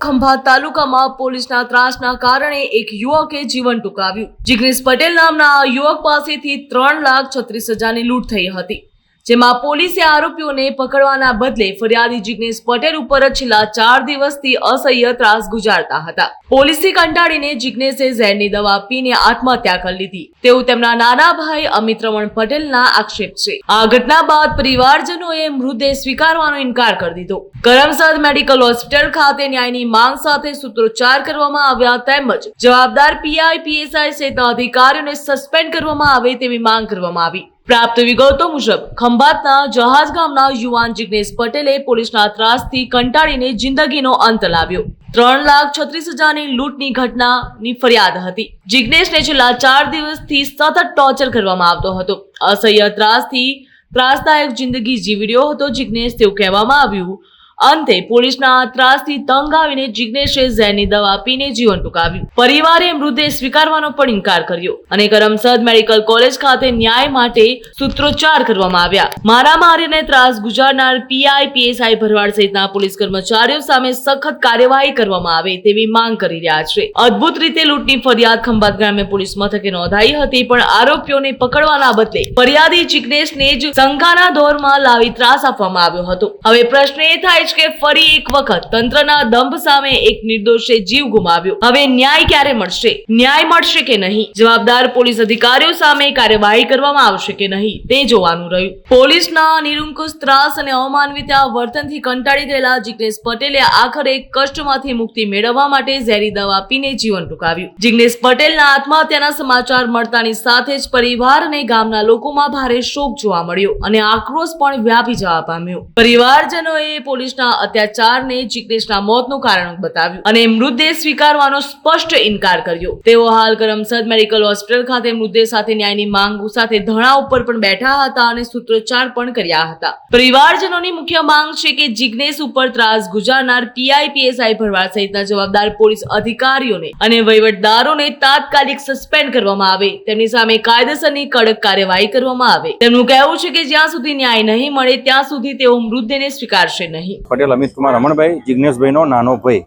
ખંભાત તાલુકામાં પોલીસના ત્રાસના કારણે એક યુવકે જીવન ટૂંકાવ્યું. જિગ્નેશ પટેલ નામના યુવક પાસેથી ત્રણ લાખ છત્રીસ હજારની લૂંટ થઈ હતી. જેમાં પોલીસે આરોપીઓને પકડવાના બદલે ફરિયાદી જિગ્નેશ પટેલ ઉપર છેલ્લા ચાર દિવસથી અસહ્ય ત્રાસ ગુજારતા હતા. પોલીસથી કંટાળીને જિગ્નેશે ઝેરની દવા પીને આત્મહત્યા કરી લીધી. તેવું તેમના નાના ભાઈ અમિત રમણ પટેલના આક્ષેપ છે. આ ઘટના બાદ પરિવારજનોએ મૃતદેહ સ્વીકારવાનો ઇનકાર કરી દીધો. કરમસદ મેડિકલ હોસ્પિટલ ખાતે ન્યાયની માંગ સાથે સૂત્રોચ્ચાર કરવામાં આવ્યા તેમજ જવાબદાર પીઆઈ પીએસઆઈ સહિતના અધિકારીઓને સસ્પેન્ડ કરવામાં આવે તેવી માંગ કરવામાં આવી. પ્રાપ્ત વિગતો મુજબ, ખંભાતના જહાજ ગામના યુવાન જિગ્નેશ પટેલે પોલીસના ત્રાસથી કંટાળીને જિંદગીનો અંત લાવ્યો. ત્રણ લાખ છત્રીસ હજારની લૂંટની ઘટનાની ફરિયાદ હતી. જિગ્નેશને છેલ્લા ચાર દિવસથી સતત ટોર્ચર કરવામાં આવતો હતો. અસહ્ય ત્રાસથી ત્રાસદાયક જિંદગી જીવી રહ્યો હતો જિગ્નેશ, તેવું કહેવામાં આવ્યું અંતે પોલીસના ત્રાસથી તંગ આવીને જિગ્નેશે ઝેરની દવા પીને જીવન ટૂંકાવ્યું. પરિવારે મૃતદેહ સ્વીકારવાનો પણ ઇનકાર કર્યો અને કરમસદ મેડિકલ કોલેજ ખાતે ન્યાય માટે સૂત્રોચ્ચાર કરવામાં આવ્યા. મારામારીને ત્રાસ ગુજારનાર પીઆઈ પીએસઆઈ ભરવાડ સહિતના પોલીસ કર્મચારીઓ સામે સખત કાર્યવાહી કરવામાં આવે તેવી માંગ કરી રહ્યા છે. અદ્ભુત રીતે લૂંટની ફરિયાદ ખંભાત ગ્રામે પોલીસ મથકે નોંધાઈ હતી, પણ આરોપીઓને પકડવાના બદલે ફરિયાદી જિગ્નેશને જ શંકાના દોરમાં લાવી ત્રાસ આપવામાં આવ્યો હતો. હવે પ્રશ્ન એ થાય કે ફરી એક વખત તંત્રના દંભ સામે એક નિર્દોષે જીવ ગુમાવ્યો. હવે ન્યાય ક્યારે મળશે? ન્યાય મળશે કે નહીં? જવાબદાર પોલીસ અધિકારીઓ સામે કાર્યવાહી કરવામાં આવશે કે નહીં? તે જોવાનું રહ્યું. પોલીસના નિરંકુશ ત્રાસ અને અવમાનવિત વર્તનથી કંટાળી ગયેલા જિગ્નેશ પટેલે આખરે કષ્ટમાંથી મુક્તિ મેળવવા માટે ઝેરી દવા પીને જીવન ટૂંકાવ્યું. જિગ્નેશ પટેલના આત્મહત્યાના સમાચાર મળતાની સાથે જ પરિવાર અને ગામના લોકોમાં ભારે શોક જોવા મળ્યો અને આક્રોશ પણ વ્યાપી જવા પામ્યો. પરિવારજનોએ પોલીસના અત્યાચારને જિગ્નેશના મોતનું કારણ બતાવ્યું અને મૃતદેહ સ્વીકારવાનો સ્પષ્ટ ઇનકાર કર્યો. તેઓ હાલ કરમસદ મેડિકલ હોસ્પિટલ ખાતે મૃતદેહ સાથે ન્યાયની માંગ સાથે ધરણા ઉપર પણ બેઠા હતા અને સૂત્રોચ્ચાર પણ કર્યા હતા. પરિવારજનોની મુખ્ય માંગ છે કે જિગ્નેશ ઉપર ત્રાસ ગુજારનાર પીઆઈ પીએસઆઈ ભરવાડ સહિતના જવાબદાર પોલીસ અધિકારીઓને અને વહીવટદારોને તાત્કાલિક સસ્પેન્ડ કરવામાં આવે. તેમની સામે કાયદેસરની કડક કાર્યવાહી કરવામાં આવે. તેમનું કહેવું છે કે જ્યાં સુધી ન્યાય નહીં મળે, ત્યાં સુધી તેઓ મૃતદેહને સ્વીકારશે નહીં. પટેલ અમિત કુમાર રમણભાઈ જિજ્ઞેશભાઈનો નાનો ભાઈ.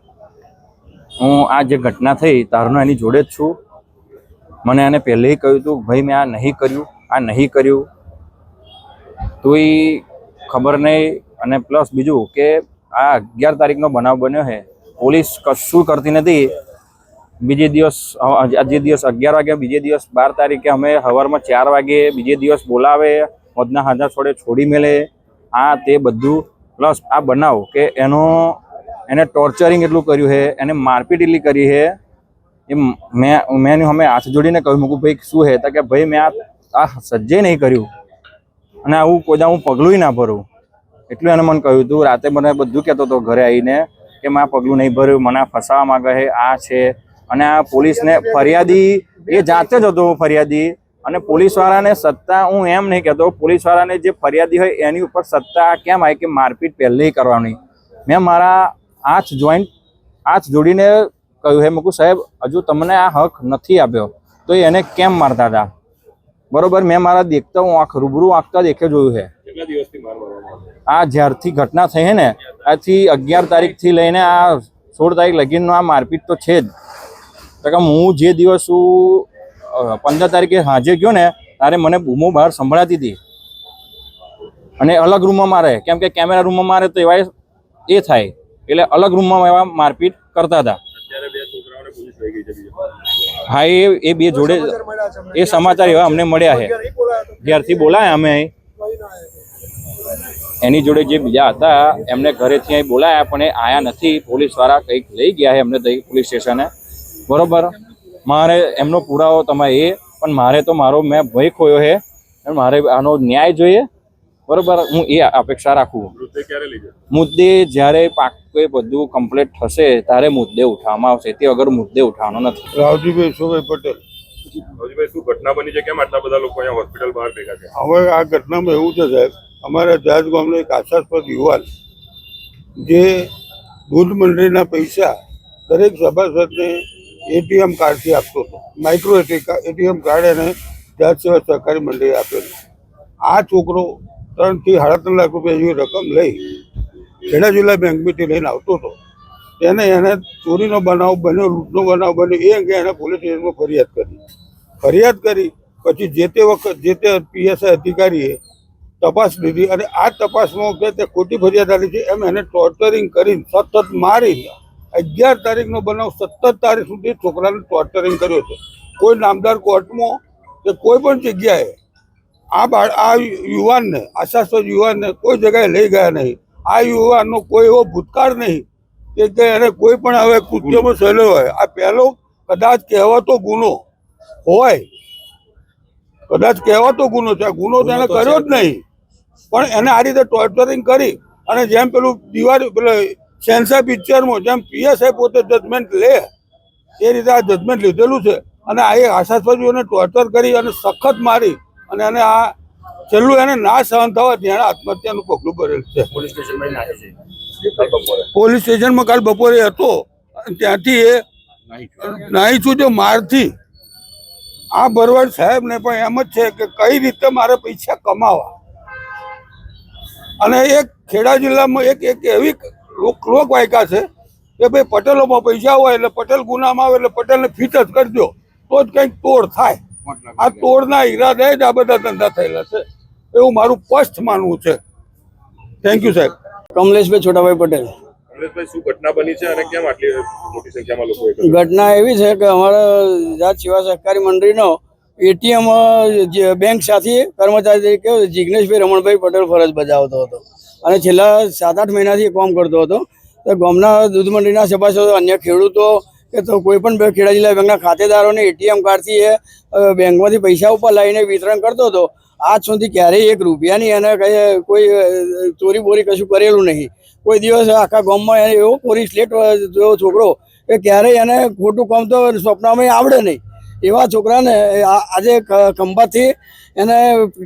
હું આ જે ઘટના થઈ, તારનો એની જોડે જ છું. મને એને પહેલેથી કહ્યું હતું, ભાઈ, મેં આ નહીં કર્યું, આ નહીં કર્યું. તોય ખબર નહીં, અને પ્લસ બીજું કે આ અગિયાર તારીખનો બનાવ બન્યો છે. પોલીસ કશું કરતી નથી. બીજે દિવસ આજે દિવસ અગિયાર વાગે બીજે દિવસ બાર તારીખે અમે સવારમાં ચાર વાગે બીજે દિવસ બોલાવે મોદના હાજર છોડે છોડી મેલે. આ તે બધું પ્લસ આ બનાવ કે એનો, એને ટોર્ચરિંગ એટલું કર્યું છે, એને મારપીટ એટલી કરી છે, એ મેં મેં એની અમે હાથ જોડીને કહ્યું મૂકું ભાઈ, શું છે? તો કે, ભાઈ, મેં આ આ સજ્જે નહીં કર્યું. અને આવું કોઈ હું પગલું ના ભરું. એટલું એને મને કહ્યું હતું રાતે મને બધું કહેતો હતો ઘરે આવીને કે, મેં આ પગલું નહીં ભર્યું, મને ફસાવા માગે આ છે. અને આ પોલીસને ફરિયાદી, એ જાતે જ હતો ફરિયાદી અને પોલીસવાળાને સત્તા હું એમ નહીં કહેતો પોલીસવાળાને જે ફરિયાદી હોય એની ઉપર સત્તા કેમ આવી કે મારપીટ પહેલી કરવાની. મેં મારા હાથ જોઈન્ટ હાથ જોડીને કહ્યું હે મૂકું સાહેબ હજુ તમને આ હક નથી આપ્યો તો એને કેમ મારતા હતા? બરોબર મેં મારા દેખતા હું આંખ રૂબરૂ આંખતા દેખે જોયું છે. આ જ્યારથી ઘટના થઈ હે ને આથી અગિયાર તારીખથી લઈને આ સોળ તારીખ લગીનનો આ મારપીટ તો છે જ. તો કે હું જે દિવસ હું પંદર તારીખે હાજર ગયો ને, ત્યારે મને બૂમો બહાર સંભળાતી હતી. અને અલગ રૂમમાં મારે, કેમ કે કેમેરા રૂમમાં મારે તો એવા એ થાય, એટલે અલગ રૂમમાં એવા મારપીટ કરતા હતા. હા, એ એ બે જોડે એ સમાચાર એવા અમને મળ્યા છે. જ્યારથી બોલાયા અમે એની જોડે જે બીજા હતા, એમને ઘરેથી અહીં બોલાયા, પણ એ આયા નથી. પોલીસવાળા કંઈક લઈ ગયા છે એમને પોલીસ સ્ટેશને. બરોબર? મારે એમનો પુરાવો તમે એ પણ મારે તો મારો મેં ભય ખોયો છે મારે આનો ન્યાય જોઈએ. બરોબર? હું એ અપેક્ષા રાખું. મુદ્દે જ્યારે પાકે બધું કમ્પ્લીટ થશે ત્યારે મુદ્દે ઉઠાવવામાં આવશે. તે વગર મુદ્દે ઉઠાવવાનો નથી. રાવજીભાઈ સુભાઈ પટેલ. હવજીભાઈ શું ઘટના બની છે? કેમ આટલા બધા લોકો અહીંયા હોસ્પિટલ બહાર ભેગા છે હવે આ ઘટનામાં એવું છે સાહેબ અમારા જાજ ગામનો એક આશાસ્પદ યુવાન જે દૂધ મંડળીના પૈસા દરેક સભાસદને એટીએમ કાર્ડથી આપતો હતો. માઇક્રો એટીએમ કાર્ડ એને જાત સેવા સહકારી મંડળીએ આપેલું આ છોકરો ત્રણથી સાડા ત્રણ લાખ રૂપિયા જેવી રકમ લઈ ખેડા જિલ્લા બેંકમાંથી લઈને આવતો હતો. તેને એને ચોરીનો બનાવ બન્યો, લૂંટનો બનાવ બન્યો, એ અંગે એને પોલીસ સ્ટેશનમાં ફરિયાદ કરી. ફરિયાદ કરી, પછી જે તે વખત, જે તે પીએસઆઈ અધિકારીએ તપાસ લીધી અને આ તપાસમાં તે ખોટી ફરિયાદ આવી છે. એમ એને ટોર્ચરિંગ કરીને સતત મારી અગિયાર તારીખનો બનાવ સત્તર તારીખ સુધી છોકરાને ટોર્ચરિંગ કર્યો છે. કોઈ નામદાર કોર્ટમાં કે કોઈ પણ જગ્યાએ આ બાળ આ યુવાનને આશાસ્પદ યુવાનને કોઈ જગ્યાએ લઈ ગયા નહીં. આ યુવાનનો કોઈ એવો ભૂતકાળ નહીં કે કે એને કોઈ પણ હવે કૃત્યમાં સહેલો હોય. આ પહેલો કદાચ કહેવાતો ગુનો હોય. કદાચ કહેવાતો ગુનો છે. આ ગુનો તો એને કર્યો જ નહીં. પણ એને આ રીતે ટોર્ચરિંગ કરી અને જેમ પેલું દિવાળી પેલું સેન્સર પિક્ચરમાં જેમ પીએસઆઈ પોતે જજમેન્ટ લે એ રીતે આ જજમેન્ટ લીધેલું છે. અને આ એ આશાસ્પદીઓને ટોર્ચર કરી અને સખત મારી અને એને આ છેલ્લું એને ના સહન થવાથી એણે આત્મહત્યાનું પગલું ભરેલું છે. પોલીસ સ્ટેશનમાં કાલ બપોરે પોલીસ સ્ટેશનમાં કાલ બપોરે હતો અને ત્યાંથી એ નાહી છૂટ્યો મારથી. આ ભરવાડ સાહેબને પણ એમ જ છે કે કઈ રીતે મારે પૈસા કમાવા. અને એક ખેડા જિલ્લામાં એક એક એવી લોક લોકવાયકા છે. કે ભાઈ પટેલોમાં પૈસા હોય એટલે પટેલ ગુનામાં આવે એટલે પટેલને ફીટ જ કરજો તો જ કંઈક તોડ થાય. આ તોડના ઈરાદે જ આ બધા ધંધા થયેલા છે. એવું મારું સ્પષ્ટ માનવું છે. થેન્ક યુ સાહેબ. કમલેશભાઈ છોટાભાઈ પટેલ. ઘટના છે અને કેમ આટલી મોટી સંખ્યામાં લોકો એકત્ર ઘટના એવી છે કે અમારા જાત સેવા સહકારી મંડળીનો એટીએમ બેંક સાથે કર્મચારી તરીકે જિગ્નેશભાઈ રમણભાઈ પટેલ ફરજ બજાવતો હતો. અને છેલ્લા સાત આઠ મહિનાથી કામ કરતો હતો. તો ગામના દૂધ મંડળીના સભાસદો, અન્ય ખેડૂતો કે તો કોઈ પણ ખેડા જિલ્લા બેંકના ખાતેદારોને એટીએમ કાર્ડથી એ બેંકમાંથી પૈસા ઉપર લાવીને વિતરણ કરતો હતો. આજ સુધી ક્યારેય એક રૂપિયાની એને કઈ કોઈ ચોરી બોરી કશું કરેલું નહીં. કોઈ દિવસ આખા ગામમાં એવો પોલીસ સ્લેટ જેવો છોકરો કે ક્યારેય એને ખોટું કામ તો સ્વપ્નમાં આવડે નહીં. એવા છોકરાને આજે ખંભાથી એને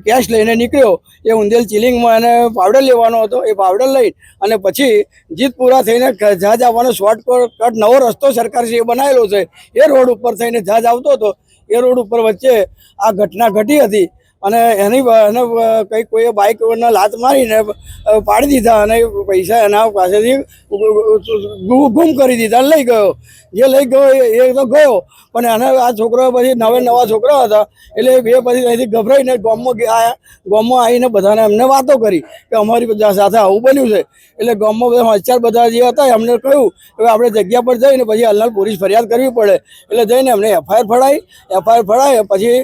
કેશ લઈને નીકળ્યો. એ ઉંદેલ ચિલિંગમાં એને પાવડર લેવાનો હતો. એ પાવડર લઈ અને પછી જીત પૂરા થઈને જહાજ આવવાનો શોર્ટકટ નવો રસ્તો સરકારશ્રીએ બનાવેલો છે, એ રોડ ઉપર થઈને જહાજ આવતો હતો, એ રોડ ઉપર વચ્ચે આ ઘટના ઘટી હતી. અને એની એને કંઈક કોઈએ બાઇકને લાત મારીને પાડી દીધા અને પૈસા એના પાસેથી ગુમ કરી દીધા લઈ ગયો. જે લઈ ગયો એ તો ગયો. પણ એને આ છોકરો પછી નવે નવા છોકરા હતા. એટલે બે પછી અહીંથી ગભરાઈને ગામમાં આયા ગામમાં આવીને બધાને એમને વાતો કરી કે અમારી બધા સાથે આવું બન્યું છે. એટલે ગામમાં બધા સમાચાર બધા જે હતા એમને કહ્યું કે આપણે જગ્યા પર જઈને પછી હાલનાર પોલીસ ફરિયાદ કરવી પડે. એટલે જઈને એમને એફઆઈઆર ફડાવી એફઆઈઆર ફડાય પછી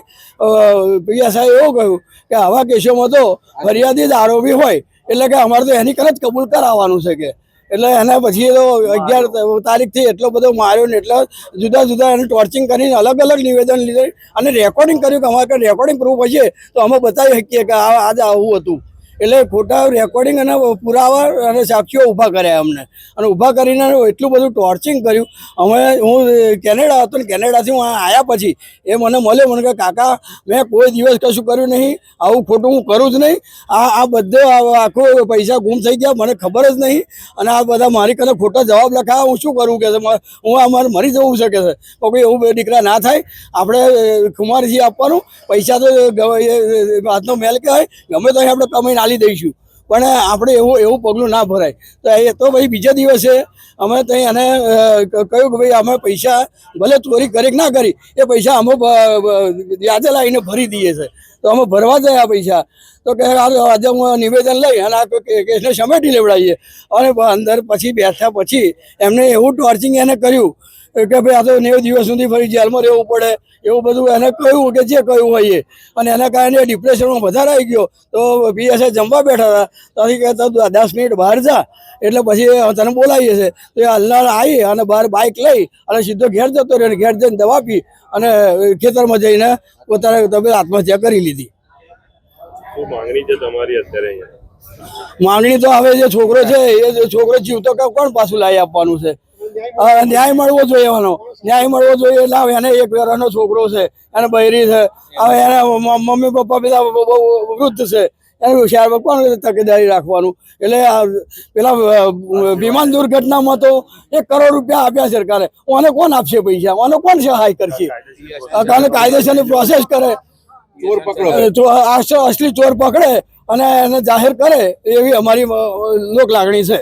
પીએસઆઈ એવું કહ્યું કે આવા કેસોમાં તો ફરિયાદી જ આરોપી હોય, એટલે કે અમારે તો એની કદાચ કબૂલ કરાવવાનું છે કે. એટલે એના પછી તો અગિયાર તારીખથી એટલો બધો માર્યો ને એટલા જુદા જુદા એને ટોર્ચિંગ કરીને અલગ અલગ નિવેદન લીધે અને રેકોર્ડિંગ કર્યું કે અમારે રેકોર્ડિંગ પ્રૂફ હશે, તો અમે બતાવી શકીએ કે આ આજે આવું હતું. એટલે ખોટા રેકોર્ડિંગ અને પુરાવા અને સાક્ષીઓ ઊભા કર્યા અમને. અને ઊભા કરીને એટલું બધું ટોર્ચિંગ કર્યું. અમે હું કેનેડા હતો ને કેનેડાથી હું આવ્યા પછી એ મને મળ્યો. મને કે કાકા, મેં કોઈ દિવસ કશું કર્યું નહીં. આવું ખોટું હું કરું જ નહીં. આ આ બધે આખો પૈસા ગુમ થઈ ગયા. મને ખબર જ નહીં. અને આ બધા મારી કને ખોટા જવાબ લખાયા. હું શું કરું કે હું આ મારે મરી જવું શકે છે? તો કોઈ એવું દીકરા ના થાય. આપણે કુમારજી આપવાનું. પૈસા તો હાથનો મેલ કહેવાય. ગમે તો આપણે કમાઈને આલી દઈશું. પણ આપણે એવું એવું પગલું ના ભરાય. તો એ તો ભાઈ બીજા દિવસે અમે ત્યાં એને કહ્યું કે ભાઈ અમે પૈસા ભલે ચોરી કરી ના કરી, એ પૈસા અમે યાદે લાવીને ભરી દઈએ છે. તો અમે ભરવા જાય પૈસા. તો કે આજે હું નિવેદન લઈ અને આ કેસને સમેટી લેવડાવીએ. અને અંદર પછી બેઠા પછી એમને એવું ટોર્ચિંગ એને કર્યું કે ભાઈ આ તો નેવું દિવસ સુધી ફરી જેલમાં રહેવું પડે. એવું બધું એને કહ્યું કે જે કહ્યું હોય અને એના કારણે ડિપ્રેશનમાં વધારે આવી ગયો. તો પીએસઆઈ જમવા બેઠા હતા. ત્યાંથી કહેતા દસ મિનિટ બહાર જા. એટલે પછી તને બોલાવીએ છે. તો એ હલનાર આવી અને બહાર બાઇક લઈ અને સીધો ઘેર જતો રહ્યો ઘેર જઈને દવા પી અને ખેતરમાં જઈને પોતાને તબિયત આત્મહત્યા કરી લીધી. શું માંગણી છે તમારી અત્યારે અહીંયા? માંગણી તો હવે જે છોકરો છે એ છોકરો જીવતો કોણ પાછું લાવી આપવાનું છે? ન્યાય મળવો જોઈએ એનો ન્યાય મળવો જોઈએ એટલે એને એક વેરાનો છોકરો છે એને બૈરી છે. હવે એને મમ્મી પપ્પા બહુ વૃદ્ધ છે. એને હોશિયાર કોણ તકેદારી રાખવાનું? એટલે પેલા વિમાન દુર્ઘટનામાં તો એક કરોડ રૂપિયા આપ્યા સરકારે. ઓને કોણ આપશે પૈસા? ઓને કોણ સહાય કરશે? કાયદેસરની પ્રોસેસ કરે. ચોર પકડો. તો આ અસલી ચોર પકડે અને એને જાહેર કરે એવી અમારી લોક લાગણી છે.